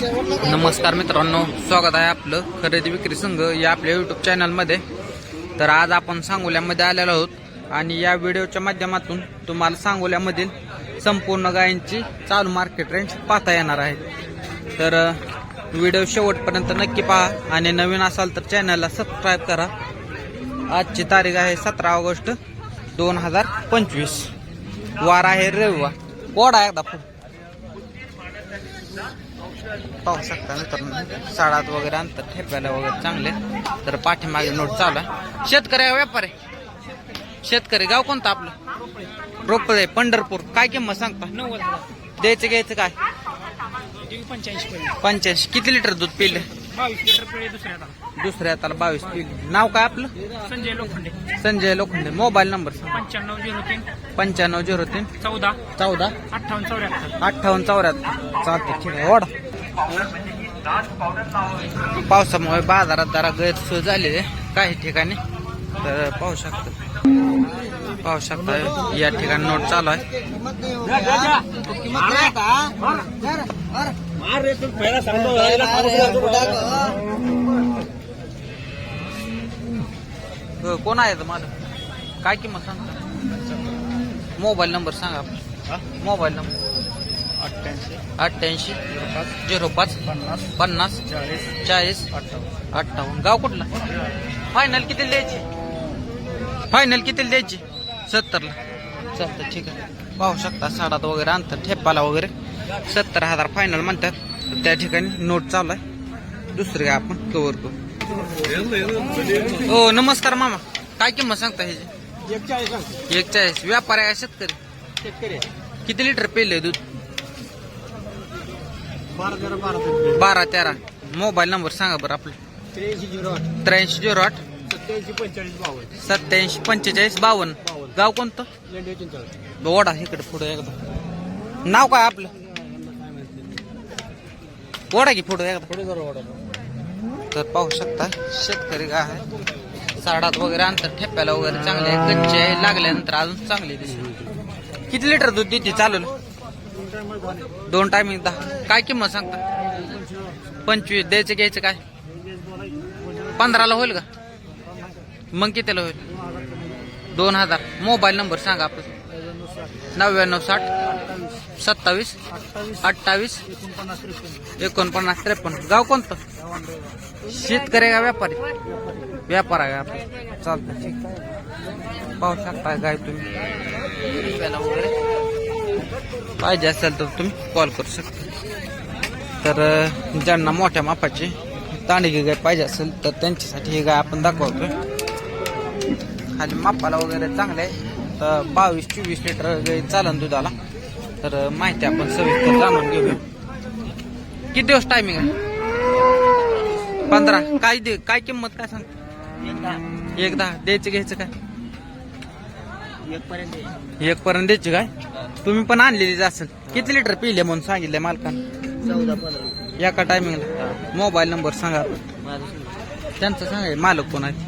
नमस्कार मित्रांनो स्वागत आहे आपलं खरेदी विक्री संघ या आपल्या युट्यूब चॅनलमध्ये तर आज आपण सांगोल्यामध्ये आलेलो आहोत आणि या व्हिडिओच्या माध्यमातून तुम्हाला सांगोल्यामधील संपूर्ण गायींची चालू मार्केट रेंज पाहता येणार आहे. तर व्हिडिओ शेवटपर्यंत नक्की पहा आणि नवीन असाल तर चॅनलला सबस्क्राईब करा. आजची तारीख आहे सतरा ऑगस्ट दोन हजार पंचवीस. वार आहे रविवार. कोडा एकदा फुल. पाहू शकता मित्रांनो. साडात वगैरे अंतर ठेप्याला वगैरे चांगले. तर पाठीमागे नोट चालू आहे. शेतकरी आहे व्यापारी. शेतकरी गाव कोणतं आपलं? रोपळे पंढरपूर. काय किंमत सांगता? द्यायचं घ्यायचं काय? पंच्याऐंशी पंच्याऐंशी. किती लिटर दूध पिले? दुसऱ्या दुसऱ्या हाताला बावीस पिले. नाव काय आपलं? संजय लोखंडे. संजय लोखंडे. मोबाईल नंबर पंच्याण्णव झिरो तीन. पंच्याण्णव झिरो तीन. चौदा. चौदा. अठ्ठावन्न चौऱ्याहत्तर. अठ्ठावन्न चौऱ्याहत्तर. चालतं ठीक आहे. ओढ. पावसामुळे बाजारात जरा गैरसोय झालेली आहे. काही ठिकाणी तर पाहू शकता. पाहू शकता या ठिकाणी नोट चालू आहे. कोण आहे माझं काय किंमत सांगता? मोबाईल नंबर सांगा. Mobile number. अठ्ठ्याऐंशी. अठ्ठ्याऐंशी. झिरो पाच. पन्नास. पन्नास. चाळीस. चाळीस. अठ्ठावन्न. अठ्ठावन्न. गाव कुठला? फायनल किती द्यायची? फायनल किती द्यायची? सत्तरला. सत्तर ठीक आहे. पाहू शकता साडात वगैरे अंतर ठेपाला वगैरे. सत्तर हजार फायनल म्हणतात. तर त्या ठिकाणी नोट चालू आहे. दुसरे काय आपण कव्हर करू? हो नमस्कार मामा. काय किंमत सांगता ह्याची? एक चाळीस व्यापारी आहे शेतकरी. शेतकरी किती लिटर पेले दूध? बारा बारा बारा तेरा. मोबाईल नंबर सांगा बरं आपलं. त्र्याऐंशी झिरो आठ. त्र्याऐंशी झिरो आठ सत्याऐंशी पंचेचाळीस बावन्न. सत्याऐंशी पंचेचाळीस बावन्न गाव कोणतं? ओढा इकडे पुढे एकदा. नाव काय आपलं? ओढा की पुढे एकदा. जरा तर पाहू शकता शेतकरी काय आहे? साडात वगैरे अंतर ठेप्याला वगैरे चांगले आहे. कच्चे आहे. लागल्यानंतर अजून चांगले दिसते किती लिटर दूध देते चालू दोन टायमिंग दहा. काय किंमत सांगता? पंचवीस द्यायचं घ्यायचं काय? पंधराला होईल का? मग कितीला होईल? दोन हजार. मोबाईल नंबर सांगा आपण. नव्याण्णव साठ सत्तावीस अठ्ठावीस एकोणपन्नास त्रेपन्न. गाव कोणतं? शेतकरी का व्यापारी? व्यापार आहे आपला. चालतं ठीक पाहू शकता गाय तुम्ही. पाहिजे असेल तर तुम्ही कॉल करू शकता. तर ज्यांना मोठ्या मापाची तांडगी गाय पाहिजे असेल तर त्यांच्यासाठी ही गाय आपण दाखवतो खाली मापाला वगैरे चांगले आहे. तर बावीस चोवीस लिटर गाय चालन दुधाला. तर माहिती आपण सविस्तर जाणून घेऊया. किती दिवस टायमिंग आहे? पंधरा. काय दे काय किंमत काय सांग एक दहा. द्यायचं घ्यायचं काय? एक पर्यंत द्यायची काय? तुम्ही पण आणलेलीच असेल. किती लिटर पिले म्हणून सांगितले मालकानं? एका टायमिंगला मोबाईल नंबर सांगा. त्यांचं सांगा मालक कोण आहे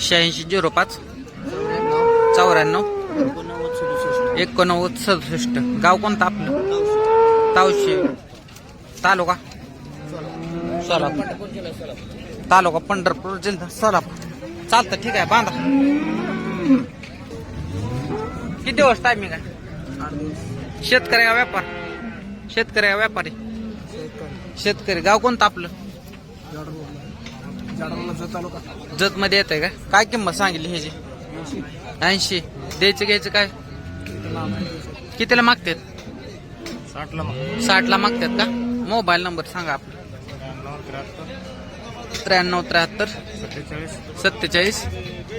शहाऐंशी झिरो पाच. चौऱ्याण्णव. एकोणनव्वद सदुसष्ट. एकोणनव्वद सदुसष्ट गाव कोणतं आपलं? तावशे. तालुका? सोलापूर. तालुका पंढरपूर जिल्हा सोलापूर. चालतं ठीक आहे बांधा. किती दिवस टायमिंग आहे? शेतकरी का व्यापार? शेतकरी का व्यापारी? शेतकरी. गाव कोणतं आपलं? जत मध्ये येत आहे का? काय किंमत सांगितली ह्याची? ऐंशी. द्यायचं घ्यायचं काय? कितीला मागतात? साठला साठला मागतात का? मोबाईल नंबर सांगा आपला. त्र्याण्णव त्र्याहत्तर. सत्तेचाळीस. सत्तेचाळीस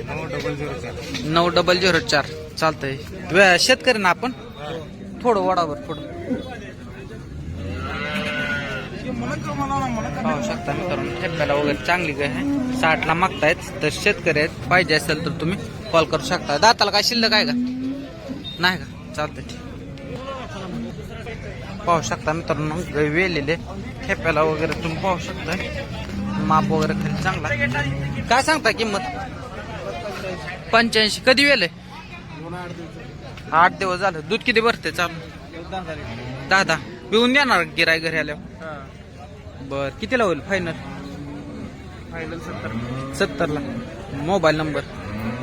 नऊ डबल झिरो चार. नऊ डबल झिरो चार चालतंय शेतकरी ना आपण? थोडं वडावर थोडं. पाहू शकता मित्रांनो ठेप्याला वगैरे चांगली गाय आहे. साठला मागतायत तर शेतकरी आहेत. पाहिजे असेल तर तुम्ही कॉल करू शकता. दाताला काय शिल्लक आहे का? नाही का? चालतंय. ठीक पाहू शकता मित्रांनो वेलेले ठेप्याला वगैरे तुम्ही पाहू शकता माप वगैरे खाली चांगला. आहे. काय सांगता किंमत? पंच्याऐंशी. कधी वेल दोन आठ दिवस झालं. दूध किती भरते चालू? दहा दहा पिऊन देणार गिराय घरी आल्यावर? बर कितीला होईल फायनल फायनल सत्तर सत्तरला. Mobile number?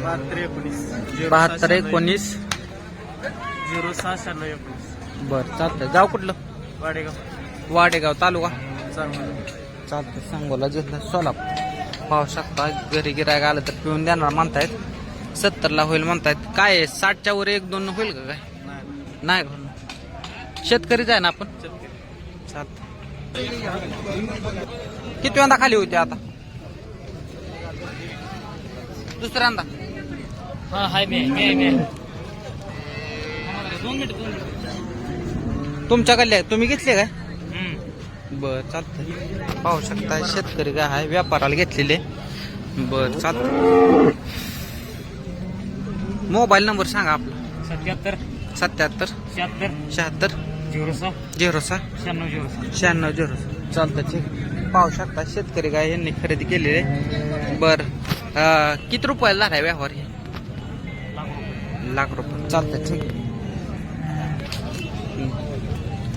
बहात्तर एकोणीस बहात्तर एकोणीस झिरो सहा शहाण्णव एकोणीस. बर चालतंय. गाव कुठलं? वाडेगाव. वाडेगाव तालुका? चांगलं. चालतंय. सांगोला जिल्हा सोलापूर. पाहू शकता घरी गिरायक आलं तर पिऊन देणार म्हणतायत. सत्तरला होईल म्हणतायत. काय साठच्या वर एक दोन होईल का काय? नाही. शेतकरीच आहे ना आपण? चालत किती वेळा खाली होती आता? दुसऱ्यांदा हाय मी मी मी तुमच्याकडले. तुम्ही घेतले काय? बर चालतंय. पाहू शकता शेतकरी काय आहे व्यापाराला घेतलेले. बर चालतं मोबाईल नंबर सांगा आपला. सत्याहत्तर. सत्याहत्तर. शहात्तर. शहात्तर. झिरो सहा. झिरो सहा. शहाण्णव झिरो सहा. शहाण्णव झिरो सहा. चालतं ठीक. पाहू शकता शेतकरी काय यांनी खरेदी केलेले. बर किती रुपयाला झालाय व्यवहार हे? लाख रुपये. लाख रुपये. चालतं ठीक हं.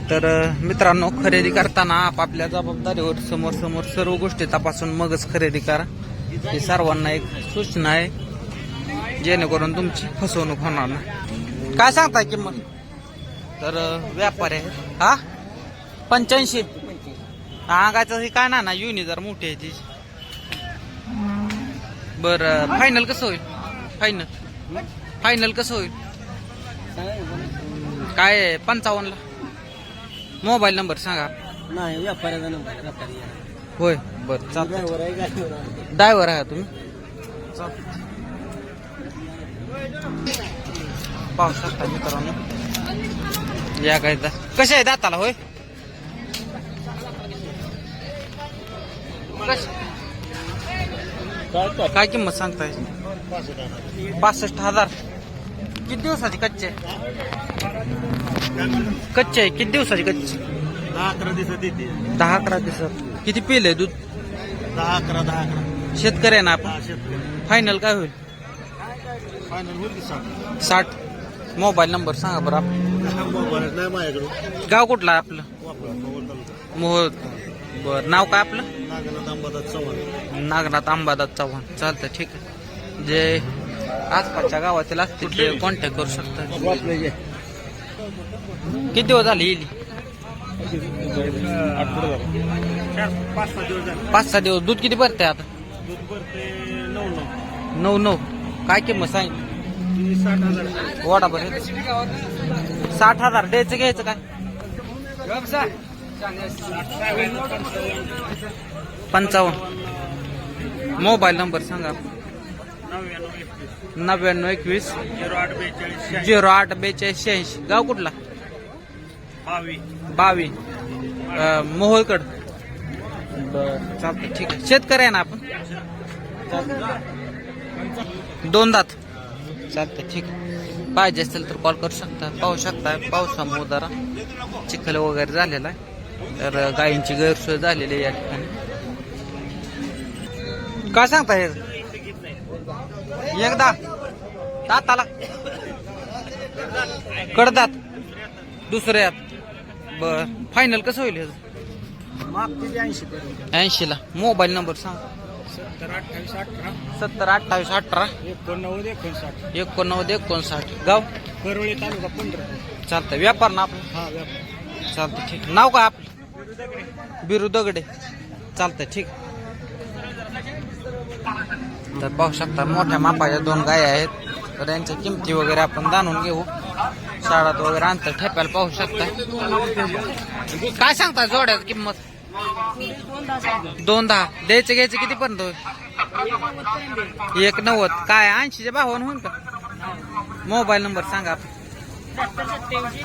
तर मित्रांनो खरेदी करताना आपापल्या जबाबदारीवर समोर समोर सर्व गोष्टी तपासून मगच खरेदी करा. ही सर्वांना एक सूचना आहे जेणेकरून तुमची फसवणूक होणार नाही. काय सांगताय किंमत? तर व्यापारी आहे हा? पंच्याऐंशी? आगाचं हे काय ना ना जर मोठी आहे ती बर फायनल कसं होईल? फायनल फायनल कसं होईल? काय पंचावन्नला. मोबाईल नंबर सांगा. नाही व्यापाऱ्याचा नंबर व्यापारी होय बर चालतं ड्रायव्हर आहे गाडीवर ड्रायव्हर आहे का तुम्ही? पाहू शकता मित्रांनो. या काय कसे आहे दाताला होय? कश- काय किंमत सांगताय? पासष्ट हजार. किती दिवसाची कच्चे कच्चे आहे किती दिवसाची कच्चे? दहा अकरा दिवसात येते. दहा अकरा दिवसात. किती पिले दूध? दहा अकरा दहा अकरा. शेतकरी आहे ना आपण? शेतकरी. फायनल काय होईल? फायनल होती साठ? साठ. मोबाईल नंबर सांगा बरं आप- मोबाईल नाही माझ्याकडे. गाव कुठलं आपलं? वापरा तालुका मोहोळ बर नाव काय आपलं? नागनाथ अंबादास चव्हाण. नागनाथ अंबादास चव्हाण. चालतं ठीक आहे. जे आसपासच्या गावातील असतील ते कॉन्टॅक्ट करू शकता आपले किती दिवस झाले येईल? पाच सहा दिवस. झाले पाच सहा दिवस दूध किती भरते आता? दूध भरते नऊ नऊ. नऊ नऊ काय किंमत सांग? ती साठ हजार वडा बरं साठ हजार. द्यायचं घ्यायचं काय? पंचावन्न. मोबाईल नंबर सांगा. नव्याण्णव एकवीस. झिरो आठ बेचाळीस शहाऐंशी. झिरो आठ बेचाळीस शहाऐंशी गाव कुठला? बावी. मोहोळकड. बर चालतं ठीक आहे. शेतकरी आहे ना आपण? दोन दात. चालतं ठीक आहे. पाहिजे असेल तर कॉल करू शकता. पाहू शकता. पावसामुळे जरा चिखल वगैरे झालेला आहे. तर गायींची गैरसोय झालेली आहे या ठिकाणी. काय सांगता हे एकदा. दाताला. कडदात. दुसऱ्यात. बर. फायनल कसं होईल ह्याचं? ऐंशीला. मोबाईल नंबर सांग. सत्तर अठ्ठावीस अठरा. सत्तर अठ्ठावीस अठरा. एकोणनव्वद एकोणसाठ. एकोणनव्वद एकोणसाठ. गाव? परवळी तालुका पंढरपूर. चालतं व्यापार ना आपलं? हा व्यापार. चालतं ठीक. नाव काय आपलं? बिरू दगडे चालतं ठीक. तर पाहू शकता मोठ्या मापाच्या दोन गाय आहेत. तर यांच्या किमती वगैरे आपण जाणून घेऊ. शाळात वगैरे अंतर ठेपायला पाहू शकता. काय सांगता जोड्यात किंमत? दोन दहा द्यायचं घ्यायचं किती पर्यंत एक नव्वद काय ऐंशीच्या भावानं होईल का? मोबाईल नंबर सांगा आपण.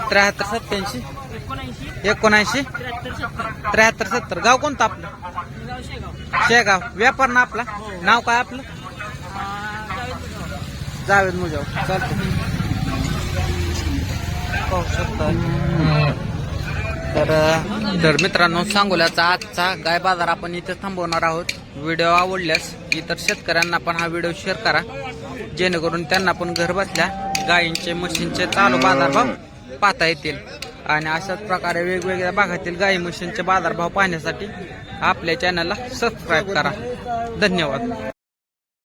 त्र्याहत्तर सत्याऐंशी एकोणऐंशी. त्र्याहत्तर सत्तर. गाव कोणतं आपलं? शेगाव. व्यापार ना आपला? नाव काय आपलं? जावेद मुजाव चालतो पाहू शकता. तर तर मित्रांनो सांगोल्याचा आजचा गाय बाजार आपण इथे थांबवणार आहोत. व्हिडिओ आवडल्यास इतर शेतकऱ्यांना पण हा व्हिडिओ शेअर करा. जेणेकरून त्यांना पण घर बसल्या गायींचे म्हशींचे चालू बाजारभाव पाहता येतील. आणि अशाच प्रकारे वेगवेगळ्या भागातील गाई म्हशींचे बाजारभाव पाहण्यासाठी आपल्या चॅनलला सबस्क्राईब करा. धन्यवाद.